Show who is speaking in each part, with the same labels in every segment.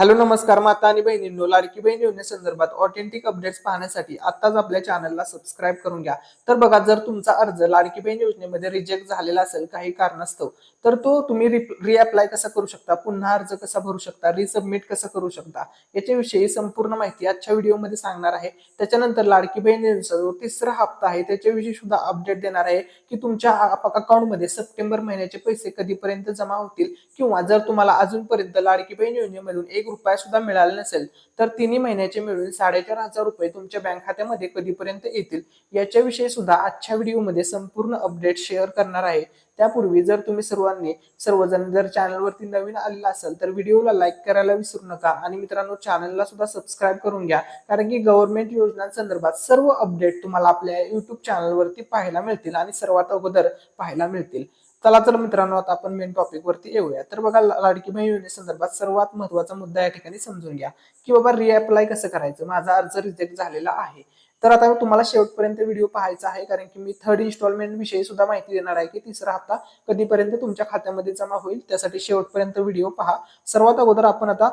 Speaker 1: Hello नमस्कार माता आणि बहिणींनो लाडकी बहीण योजनेसंदर्भात ऑथेंटिक अपडेट्स पाहण्यासाठी आताच आपल्या चॅनलला सबस्क्राईब करून घ्या. तर बघा जर तुमचा अर्ज लाडकी बहीण योजनेमध्ये रिजेक्ट झालेला असेल काही कारणास्तव तर तो तुम्ही रिअप्लाय कसा करू शकता? पुन्हा अर्ज कसा भरू शकता? रिसबमिट कसं करू शकता? याच्याविषयी संपूर्ण माहिती आजच्या व्हिडिओमध्ये सांगणार आहे. त्याच्यानंतर लाडकी बहीण योजनेचा जो तिसरा हप्ता आहे त्याच्याविषयी सुद्धा अपडेट देणार आहे की तुमच्या अकाउंटमध्ये सप्टेंबर महिन्याचे पैसे कधीपर्यंत जमा होतील? किंवा जर तुम्हाला अजूनपर्यंत लाडकी बहीण योजनेमधून एक रुपया सुद्धा मिळाला नसेल तर तिन्ही महिन्याचे मिळून साडेचार हजार रुपये तुमच्या बँक खात्यामध्ये कधीपर्यंत येतील याच्याविषयी सुद्धा आजच्या व्हिडिओमध्ये संपूर्ण अपडेट शेअर करणार आहे. त्यापूर्वी जर तुम्ही सर्वांनी सर्वजण जर चॅनलवरती नवीन आलेला असेल तर व्हिडिओला लाईक करायला विसरू नका आणि मित्रांनो चॅनलला सुद्धा सबस्क्राईब करून घ्या कारण की गव्हर्नमेंट योजनांसंदर्भात सर्व अपडेट तुम्हाला आपल्या युट्यूब चॅनलवरती पाहायला मिळतील आणि सर्वात अगोदर पाहायला मिळतील. चला तर मित्रांनो आता आपण मेन टॉपिक वरती येऊया. तर बघा लाडकी बहीण योजनेसंदर्भात सर्वात महत्त्वाचा मुद्दा या ठिकाणी समजून घ्या. की बाबा रिअप्लाय कसं करायचं? माझा अर्ज रिजेक्ट झालेला आहे. तर आता तुम्हाला शेवटपर्यंत व्हिडिओ पाहायचा आहे कारण की मी थर्ड इन्स्टॉलमेंट विषयी सुद्धा माहिती देणार आहे की तिसरा हप्ता कधीपर्यंत तुमच्या खात्यामध्ये जमा होईल. त्यासाठी शेवटपर्यंत व्हिडिओ पहा. सर्वात अगोदर आपण आता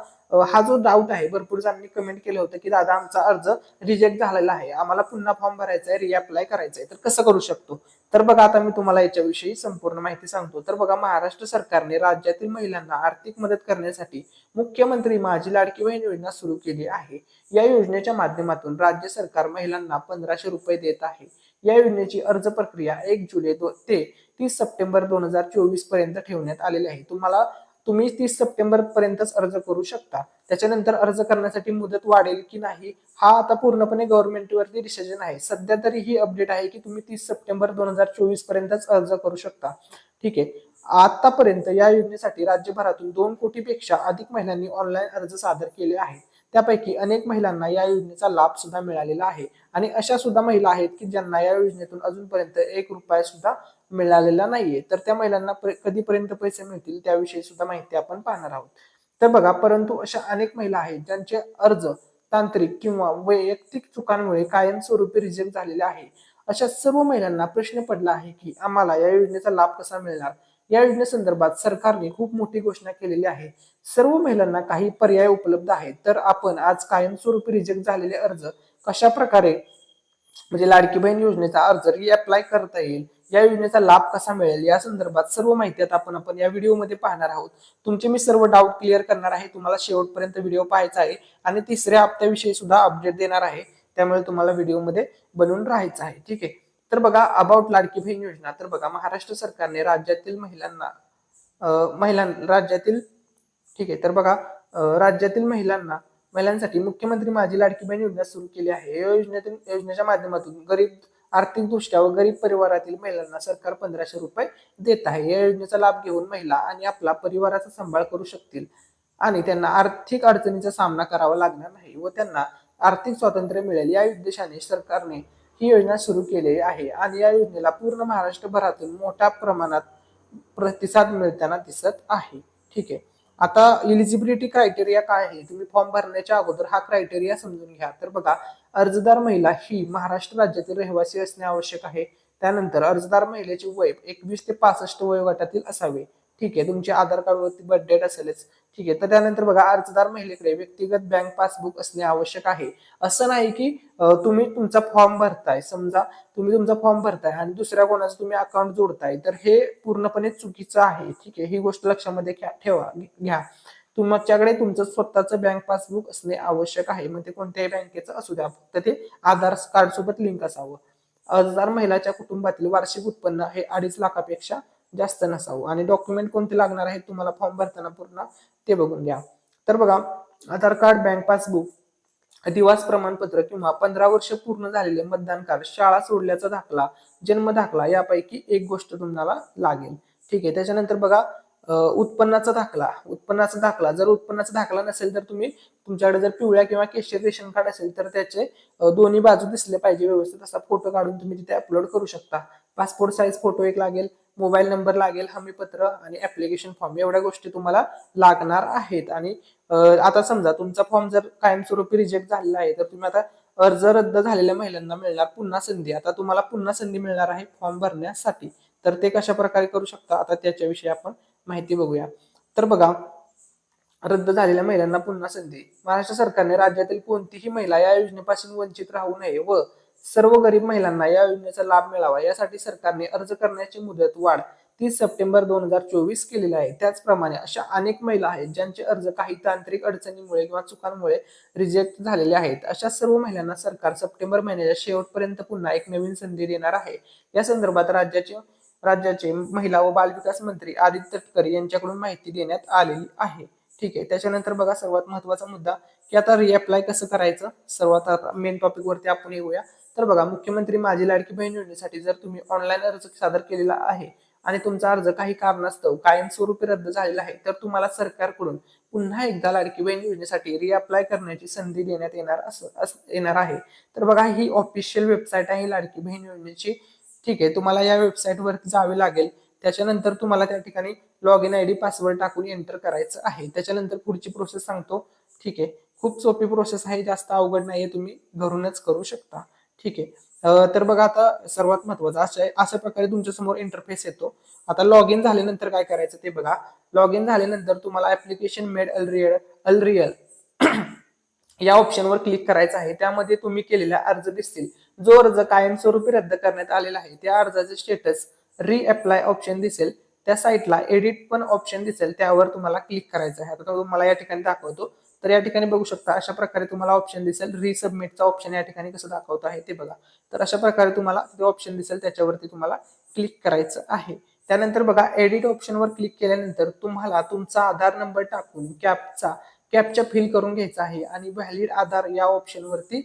Speaker 1: हा जो डाऊट आहे भरपूर जणांनी कमेंट केलं होतं की दादा आमचा अर्ज रिजेक्ट झालेला आहे. आम्हाला पुन्हा फॉर्म भरायचा आहे रिअप्लाय करायचा आहे. तर कसं करू शकतो? तर बघा आता मी तुम्हाला याच्याविषयी संपूर्ण माहिती सांगतो. तर बघा महाराष्ट्र सरकारने राज्यातील महिलांना आर्थिक मदत करण्यासाठी मुख्यमंत्री माझी लाडकी बहीण योजना सुरू केली आहे. या योजनेच्या माध्यमातून राज्य सरकार महिलांना पंधराशे रुपये देत आहे. या योजनेची अर्ज प्रक्रिया एक जुलै दो- ते तीस सप्टेंबर दोन हजार चोवीसपर्यंत ठेवण्यात आलेली आहे. तुम्हाला तुम्ही तीस सप्टेंबर पर्यंतच अर्ज करू शकता. त्याच्यानंतर अर्ज करण्यासाठी मुदत वाढेल की नाही हा आता पूर्णपणे गव्हर्नमेंटवरती डिसिजन आहे. सध्या तरी ही अपडेट आहे की तुम्ही तीस सप्टेंबर दोन हजार चोवीस पर्यंतच अर्ज करू शकता. ठीक आहे. आतापर्यंत या योजनेसाठी राज्यभरातून दोन कोटीपेक्षा अधिक महिलांनी ऑनलाईन अर्ज सादर केले आहेत. त्यापैकी अनेक महिलांना या योजनेचा लाभ सुद्धा मिळालेला आहे. आणि अशा सुद्धा महिला आहेत की ज्यांना या योजनेतून अजूनपर्यंत एक रुपया सुद्धा मिळालेला नाहीये. तर त्या महिलांना कधीपर्यंत पैसे मिळतील त्याविषयी सुद्धा माहिती आपण पाहणार आहोत. तर बघा परंतु अशा अनेक महिला आहेत ज्यांचे अर्ज तांत्रिक किंवा वैयक्तिक चुकांमुळे कायमस्वरूपी रिजेक्ट झालेले आहे. अशा सर्व महिलांना प्रश्न पडला आहे की आम्हाला या योजनेचा लाभ कसा मिळणार? या योजनेसंदर्भात सरकारने खूप मोठी घोषणा केलेली आहे. सर्व महिलांना काही पर्याय उपलब्ध आहेत. तर आपण आज कायमस्वरूपी रिजेक्ट झालेले अर्ज कशा प्रकारे म्हणजे लाडकी बहीण योजनेचा अर्ज रिअप्लाय करता येईल या योजनेचा लाभ कसा मिळेल या संदर्भात सर्व माहिती आता आपण आपण या व्हिडिओमध्ये पाहणार आहोत. तुमचे मी सर्व डाऊट क्लिअर करणार आहे. तुम्हाला शेवटपर्यंत व्हिडिओ पाहायचा आहे. आणि तिसऱ्या हप्त्याविषयी सुद्धा अपडेट देणार आहे. त्यामुळे तुम्हाला व्हिडिओमध्ये बनून राहायचं आहे. ठीक आहे. तर बघा अबाउट लाडकी बहीण योजना तर बघा महाराष्ट्र सरकारने राज्यातील महिलांना महिलां राज्यातील ठीक आहे तर बघा राज्यातील महिलांना महिलांसाठी मुख्यमंत्री माझी लाडकी बहीण योजना सुरू केली आहे. या योजनेतून योजनेच्या माध्यमातून गरीब आर्थिक दृष्ट्या व गरीब परिवारातील महिलांना सरकार पंधराशे रुपये देत आहे. या योजनेचा लाभ घेऊन महिला आणि आपला परिवाराचा सांभाळ करू शकतील आणि त्यांना आर्थिक अडचणीचा सामना करावा लागणार नाही व त्यांना आर्थिक स्वातंत्र्य मिळेल. या उद्देशाने सरकारने ही योजना सुरू केलेली आहे. आणि या योजनेला पूर्ण महाराष्ट्रभरातून मोठ्या प्रमाणात प्रतिसाद मिळताना दिसत आहे. ठीक आहे. आता इलिजिबिलिटी क्रायटेरिया काय आहे? तुम्ही फॉर्म भरण्याच्या अगोदर हा क्रायटेरिया समजून घ्या. तर बघा अर्जदार महिला ही महाराष्ट्र राज्यातील रहिवासी असणे आवश्यक आहे. त्यानंतर अर्जदार महिलेचे वय एकवीस ते पासष्ट वयोगटातील असावे. ठीक आहे तुमचे आधार कार्डवरती बर्थ डेट असेलच. ठीक आहे तर त्यानंतर बघा अर्जदार महिलेकडे व्यक्तिगत बँक पासबुक असणे आवश्यक आहे. असं नाही की तुम्ही तुमचा फॉर्म भरताय समजा तुम्ही तुमचा फॉर्म भरताय आणि दुसऱ्या कोणाचं तुम्ही अकाउंट जोडताय तर हे पूर्णपणे चुकीचं आहे. ठीक आहे ही गोष्ट लक्षामध्ये घ्या- ठेवा घ्या. तुमच्याकडे तुमचं स्वतःचं बँक पासबुक असणे आवश्यक आहे. मग ते कोणत्याही बँकेचं असू द्या फक्त ते आधार कार्ड सोबत लिंक असावं. अर्जदार महिलाच्या कुटुंबातील वार्षिक उत्पन्न हे अडीच लाखापेक्षा जास्त नसावं. आणि डॉक्युमेंट कोणते लागणार आहेत तुम्हाला फॉर्म भरताना पूर्ण ते बघून घ्या. तर बघा आधार कार्ड बँक पासबुक दिवास प्रमाणपत्र किंवा पंधरा वर्ष पूर्ण झालेले मतदान कार्ड शाळा सोडल्याचा दाखला जन्म दाखला यापैकी एक गोष्ट तुम्हाला लागेल. ठीक आहे त्याच्यानंतर बघा उत्पन्नाचा दाखला. उत्पन्नाचा दाखला जर उत्पन्नाचा दाखला नसेल तर तुम्ही तुमच्याकडे जर पिवळ्या किंवा केशरी रेशन कार्ड असेल तर त्याचे दोन्ही बाजू दिसले पाहिजे व्यवस्थित. असा फोटो काढून तुम्ही तिथे अपलोड करू शकता. पासपोर्ट साईज फोटो एक लागेल. मोबाईल नंबर लागेल हमीपत्र आणि ऍप्लिकेशन फॉर्म एवढ्या गोष्टी तुम्हाला लागणार आहेत. आणि आता समजा तुमचा फॉर्म जर कायमस्वरूपी रिजेक्ट झालेला आहे तर तुम्ही आता अर्ज रद्द झालेल्या महिलांना मिळणार पुन्हा संधी. आता तुम्हाला पुन्हा संधी मिळणार आहे फॉर्म भरण्यासाठी. तर ते कशा प्रकारे करू शकता? आता त्याच्याविषयी आपण माहिती बघूया. तर बघा रद्द झालेल्या महिलांना पुन्हा संधी. महाराष्ट्र सरकारने राज्यातील कोणतीही महिला या योजनेपासून वंचित राहू नये व सर्व गरीब महिलांना या योजनेचा लाभ मिळावा. यासाठी सरकारने अर्ज करण्याची मुदत वाढ तीस सप्टेंबर दोन हजार चोवीस केलेली आहे. त्याचप्रमाणे अशा अनेक महिला आहेत ज्यांचे अर्ज काही तांत्रिक अडचणीमुळे किंवा चुकांमुळे रिजेक्ट झालेले आहेत. अशा सर्व महिलांना सरकार सप्टेंबर महिन्याच्या शेवटपर्यंत पुन्हा एक नवीन संधी देणार आहे. या संदर्भात राज्याचे राज्याचे महिला व बालविकास मंत्री आदित्य तटकरे यांच्याकडून माहिती देण्यात आलेली आहे. ठीक आहे. त्याच्यानंतर बघा सर्वात महत्त्वाचा मुद्दा की आता रिअप्लाय कसं करायचं? सर्वात आता मेन टॉपिक वरती आपण येऊया. तर बघा मुख्यमंत्री माझी लाडकी बहीण योजनेसाठी जर तुम्ही ऑनलाईन अर्ज सादर केलेला आहे आणि तुमचा अर्ज काही कारणास्तव कायमस्वरूपी रद्द झालेला आहे तर तुम्हाला सरकारकडून पुन्हा एकदा लाडकी बहीण योजनेसाठी रिअप्लाय करण्याची संधी देण्यात येणार असं येणार आहे. तर बघा ही ऑफिशियल वेबसाईट आहे लाडकी बहीण योजनेची. ठीक आहे तुम्हाला या वेबसाईटवर जावे लागेल. त्याच्यानंतर तुम्हाला त्या ठिकाणी log in I D password टाकून एंटर करायचं आहे. त्याच्यानंतर पुढची प्रोसेस सांगतो. ठीक आहे खूप सोपी प्रोसेस आहे जास्त अवघड नाहीये तुम्ही घरूनच करू शकता. ठीक आहे. तर बघा आता सर्वात महत्वाचं आहे अशा प्रकारे तुमच्यासमोर इंटरफेस येतो. आता लॉग इन झाल्यानंतर काय करायचं ते बघा. लॉग इन झाल्यानंतर तुम्हाला ऍप्लिकेशन मेड अल अलरियल अल या ऑप्शनवर क्लिक करायचं आहे. त्यामध्ये तुम्ही केलेला अर्ज दिसतील. जो अर्ज कायमस्वरूपी रद्द करण्यात आलेला आहे त्या अर्जाचे स्टेटस रिअप्लाय ऑप्शन दिसेल. त्या साईटला एडिट पण ऑप्शन दिसेल. त्यावर तुम्हाला क्लिक करायचं आहे. आता तुम्हाला या ठिकाणी दाखवतो. तर या ठिकाणी बघू शकता अशा प्रकारे तुम्हाला ऑप्शन दिसेल. रिसबमिटचा ऑप्शन या ठिकाणी कसं दाखवत आहे ते बघा. तर अशा प्रकारे तुम्हाला ते ऑप्शन दिसेल त्याच्यावरती तुम्हाला क्लिक करायचं आहे. त्यानंतर बघा एडिट ऑप्शनवर क्लिक केल्यानंतर तुम्हाला तुमचा आधार नंबर टाकून कॅपचा कॅपच्या फिल करून घ्यायचा आहे आणि व्हॅलिड आधार या ऑप्शनवरती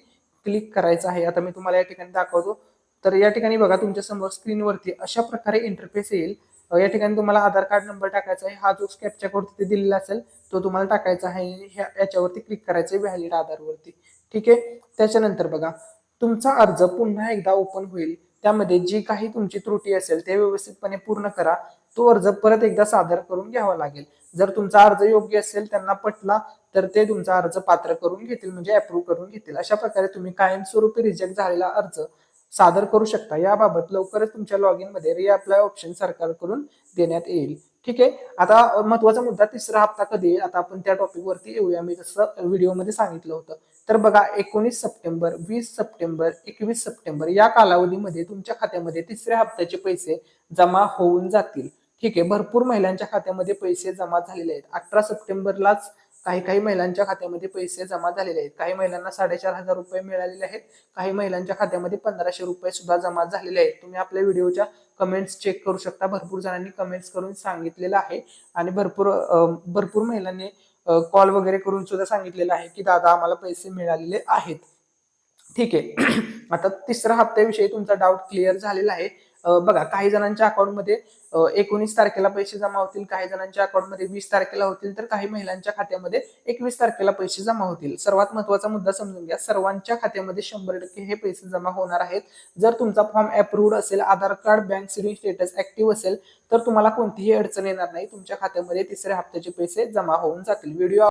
Speaker 1: क्लिक करायचं आहे. आता मी तुम्हाला या ठिकाणी दाखवतो. तर या ठिकाणी बघा तुमच्यासमोर स्क्रीनवरती अशा प्रकारे इंटरफेस येईल. या ठिकाणी तुम्हाला आधार कार्ड नंबर टाकायचा आहे. हा जो स्कॅपच्या कोड तिथे दिलेला असेल तो तुम्हाला टाकायचा आहे. याच्यावरती क्लिक करायचं आहे व्हॅलिड आधारवरती ठीक आहे? त्याच्यानंतर बघा तुमचा अर्ज पुन्हा एकदा ओपन होईल. त्यामध्ये जी काही तुमची त्रुटी असेल ते व्यवस्थितपणे पूर्ण करा. तो अर्ज परत एकदा सादर करून घ्यावा लागेल. जर तुमचा अर्ज योग्य असेल त्यांना पटला तर ते तुमचा अर्ज पात्र करून घेतील म्हणजे अप्रूव्ह करून घेतील. अशा प्रकारे तुम्ही कायमस्वरूपी रिजेक्ट झालेला अर्ज सादर करू शकता. याबाबत लवकरच तुमच्या लॉग इनमध्ये रिअप्लाय ऑप्शन सरकारकडून देण्यात येईल. ठीक आहे? आता महत्त्वाचा मुद्दा तिसरा हप्ता कधी येईल? आता आपण त्या टॉपिकवरती येऊया. मी जसं व्हिडिओमध्ये सांगितलं होतं. तर बघा एकोणीस सप्टेंबर वीस सप्टेंबर एकवीस सप्टेंबर या कालावधीमध्ये तुमच्या खात्यामध्ये तिसऱ्या हप्त्याचे पैसे जमा होऊन जातील. ठीक आहे? भरपूर महिलांच्या खात्यामध्ये पैसे जमा झालेले आहेत. अठरा सप्टेंबरलाच काही काही महिलांच्या खात्यामध्ये पैसे जमा झालेले आहेत. काही महिलांना साडेचार हजार रुपये मिळालेले आहेत. काही महिलांच्या खात्यामध्ये पंधराशे रुपये सुद्धा जमा झालेले आहेत. तुम्ही आपल्या व्हिडिओच्या कमेंट्स चेक करू शकता. भरपूर जणांनी कमेंट्स करून सांगितलेलं आहे. आणि भरपूर भरपूर महिलांनी कॉल वगैरे करून सुद्धा सांगितलेलं आहे की दादा आम्हाला पैसे मिळालेले आहेत. ठीक आहे. आता तिसरा हप्त्याविषयी तुमचा डाऊट क्लिअर झालेला आहे. बघा काही जणांच्या अकाउंटमध्ये एकोणीस तारखेला पैसे जमा होतील काही जणांच्या अकाउंटमध्ये वीस तारखेला होतील तर काही महिलांच्या खात्यामध्ये एकवीस तारखेला पैसे जमा होतील. सर्वात महत्त्वाचा मुद्दा समजून घ्या सर्वांच्या खात्यामध्ये शंभर टक्के हे पैसे जमा होणार आहेत. जर तुमचा फॉर्म अप्रूव्ड असेल Aadhaar card bank saving status active असेल तर तुम्हाला कोणतीही अडचण येणार नाही. तुमच्या खात्यामध्ये तिसऱ्या हप्त्याचे पैसे जमा होऊन जातील. व्हिडिओ